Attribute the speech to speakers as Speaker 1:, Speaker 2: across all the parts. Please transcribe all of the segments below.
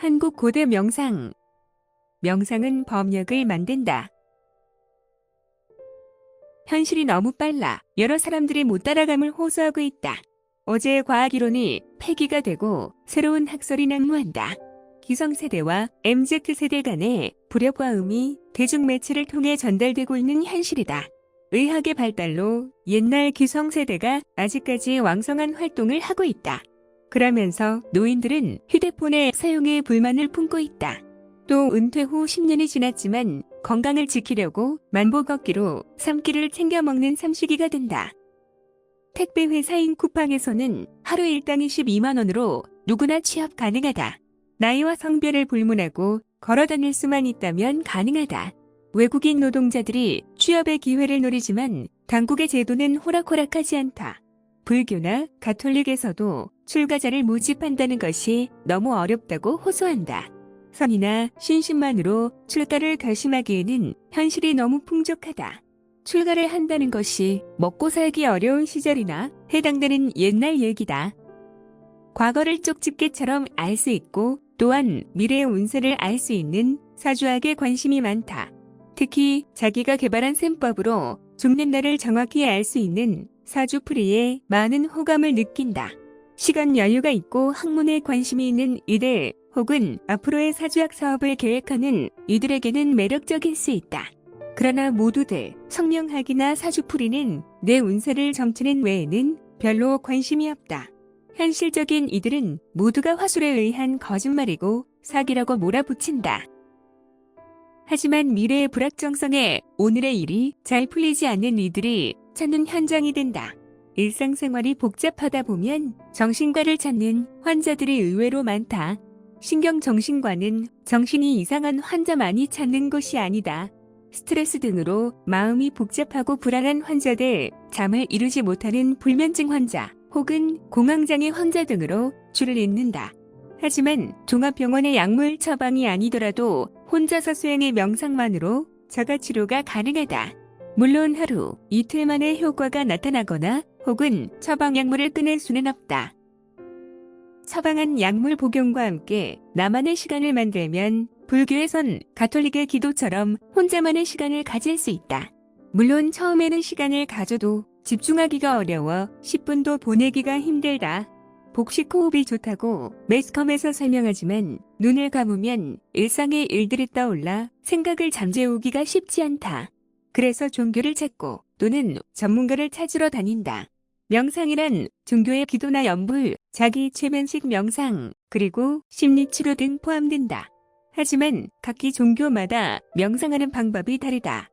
Speaker 1: 한국 고대 명상. 명상은 법력을 만든다. 현실이 너무 빨라 여러 사람들이 못 따라감을 호소하고 있다. 어제의 과학 이론이 폐기가 되고 새로운 학설이 난무한다. 기성세대와 MZ세대 간의 불협과 음이 대중매체를 통해 전달되고 있는 현실이다. 의학의 발달로 옛날 기성세대가 아직까지 왕성한 활동을 하고 있다. 그러면서 노인들은 휴대폰의 사용에 불만을 품고 있다. 또 은퇴 후 10년이 지났지만 건강을 지키려고 만보 걷기로 삼끼를 챙겨 먹는 삼식이가 된다. 택배 회사인 쿠팡에서는 하루 일당이 12만 원으로 누구나 취업 가능하다. 나이와 성별을 불문하고 걸어 다닐 수만 있다면 가능하다. 외국인 노동자들이 취업의 기회를 노리지만 당국의 제도는 호락호락하지 않다. 불교나 가톨릭에서도 출가자를 모집한다는 것이 너무 어렵다고 호소한다. 선이나 신심만으로 출가를 결심하기에는 현실이 너무 풍족하다. 출가를 한다는 것이 먹고 살기 어려운 시절이나 해당되는 옛날 얘기다. 과거를 쪽집게처럼 알 수 있고 또한 미래의 운세를 알 수 있는 사주학에 관심이 많다. 특히 자기가 개발한 셈법으로 죽는 날을 정확히 알 수 있는 사주풀이에 많은 호감을 느낀다. 시간 여유가 있고 학문에 관심이 있는 이들 혹은 앞으로의 사주학 사업을 계획하는 이들에게는 매력적일 수 있다. 그러나 모두들 성명학이나 사주풀이는 내 운세를 점치는 외에는 별로 관심이 없다. 현실적인 이들은 모두가 화술에 의한 거짓말이고 사기라고 몰아붙인다. 하지만 미래의 불확정성에 오늘의 일이 잘 풀리지 않는 이들이 찾는 현장이 된다. 일상생활이 복잡하다 보면 정신과를 찾는 환자들이 의외로 많다. 신경정신과는 정신이 이상한 환자만이 찾는 곳이 아니다. 스트레스 등으로 마음이 복잡하고 불안한 환자들, 잠을 이루지 못하는 불면증 환자, 혹은 공황장애 환자 등으로 줄을 잇는다. 하지만 종합병원의 약물 처방이 아니더라도 혼자서 수행의 명상만으로 자가치료가 가능하다. 물론 하루, 이틀 만에 효과가 나타나거나 혹은 처방 약물을 끊을 수는 없다. 처방한 약물 복용과 함께 나만의 시간을 만들면 불교에선 가톨릭의 기도처럼 혼자만의 시간을 가질 수 있다. 물론 처음에는 시간을 가져도 집중하기가 어려워 10분도 보내기가 힘들다. 복식 호흡이 좋다고 매스컴에서 설명하지만 눈을 감으면 일상의 일들이 떠올라 생각을 잠재우기가 쉽지 않다. 그래서 종교를 찾고 또는 전문가를 찾으러 다닌다. 명상이란 종교의 기도나 연불, 자기 최면식 명상, 그리고 심리치료 등 포함된다. 하지만 각기 종교마다 명상하는 방법이 다르다.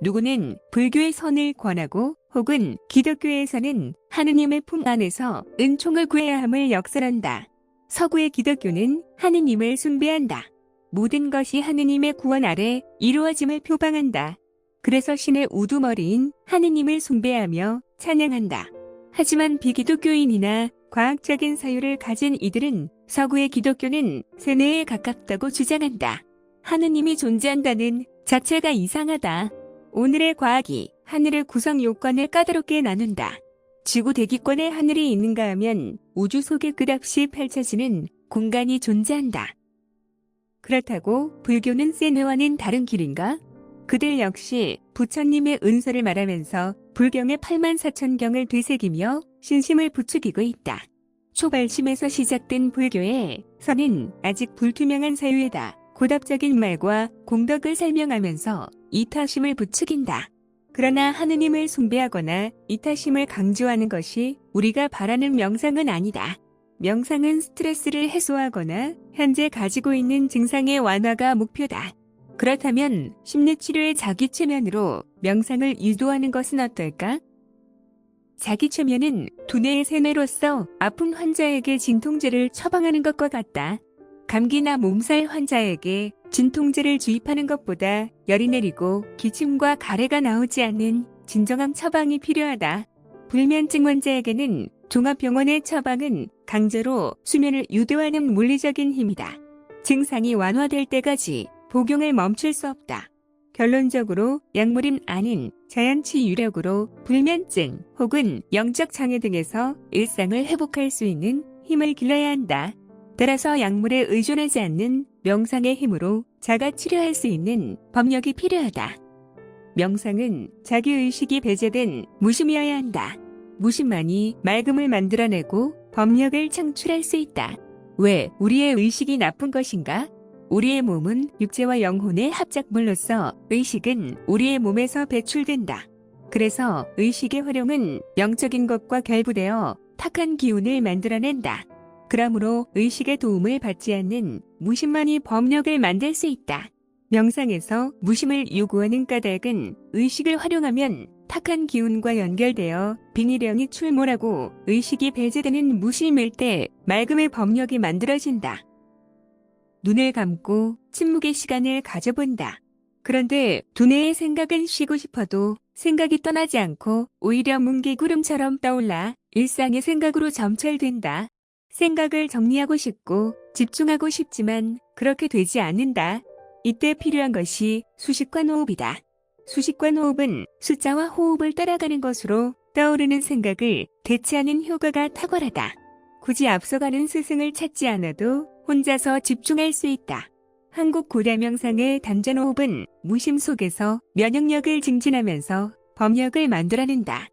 Speaker 1: 누구는 불교의 선을 권하고 혹은 기독교에서는 하느님의 품 안에서 은총을 구해야 함을 역설한다. 서구의 기독교는 하느님을 숭배한다. 모든 것이 하느님의 구원 아래 이루어짐을 표방한다. 그래서 신의 우두머리인 하느님을 숭배하며 찬양한다. 하지만 비기독교인이나 과학적인 사유를 가진 이들은 서구의 기독교는 세뇌에 가깝다고 주장한다. 하느님이 존재한다는 자체가 이상하다. 오늘의 과학이 하늘의 구성 요건을 까다롭게 나눈다. 지구 대기권에 하늘이 있는가 하면 우주 속에 끝없이 펼쳐지는 공간이 존재한다. 그렇다고 불교는 세뇌와는 다른 길인가? 그들 역시 부처님의 은서를 말하면서 불경의 8만 4천 경을 되새기며 신심을 부추기고 있다. 초발심에서 시작된 불교의 선은 아직 불투명한 사유에다 고답적인 말과 공덕을 설명하면서 이타심을 부추긴다. 그러나 하느님을 숭배하거나 이타심을 강조하는 것이 우리가 바라는 명상은 아니다. 명상은 스트레스를 해소하거나 현재 가지고 있는 증상의 완화가 목표다. 그렇다면 심리치료의 자기 최면으로 명상을 유도하는 것은 어떨까? 자기 최면은 두뇌의 세뇌로서 아픈 환자에게 진통제를 처방하는 것과 같다. 감기나 몸살 환자에게 진통제를 주입하는 것보다 열이 내리고 기침과 가래가 나오지 않는 진정한 처방이 필요하다. 불면증 환자에게는 종합병원의 처방은 강제로 수면을 유도하는 물리적인 힘이다. 증상이 완화될 때까지 복용을 멈출 수 없다. 결론적으로 약물인 아닌 자연치 유력으로 불면증 혹은 영적 장애 등에서 일상을 회복할 수 있는 힘을 길러야 한다. 따라서 약물에 의존하지 않는 명상의 힘으로 자가 치료할 수 있는 법력이 필요하다. 명상은 자기 의식이 배제된 무심이어야 한다. 무심만이 맑음을 만들어내고 법력을 창출할 수 있다. 왜 우리의 의식이 나쁜 것인가? 우리의 몸은 육체와 영혼의 합작물로서 의식은 우리의 몸에서 배출된다. 그래서 의식의 활용은 영적인 것과 결부되어 탁한 기운을 만들어낸다. 그러므로 의식의 도움을 받지 않는 무심만이 법력을 만들 수 있다. 명상에서 무심을 요구하는 까닭은 의식을 활용하면 탁한 기운과 연결되어 빙의령이 출몰하고 의식이 배제되는 무심일 때 맑음의 법력이 만들어진다. 눈을 감고 침묵의 시간을 가져본다. 그런데 두뇌의 생각은 쉬고 싶어도 생각이 떠나지 않고 오히려 뭉게구름처럼 떠올라 일상의 생각으로 점철된다. 생각을 정리하고 싶고 집중하고 싶지만 그렇게 되지 않는다. 이때 필요한 것이 수식관 호흡이다. 수식관 호흡은 숫자와 호흡을 따라가는 것으로 떠오르는 생각을 대체하는 효과가 탁월하다. 굳이 앞서가는 스승을 찾지 않아도 혼자서 집중할 수 있다. 한국 고대 명상의 단전 호흡은 무심 속에서 면역력을 증진하면서 범력을 만들어낸다.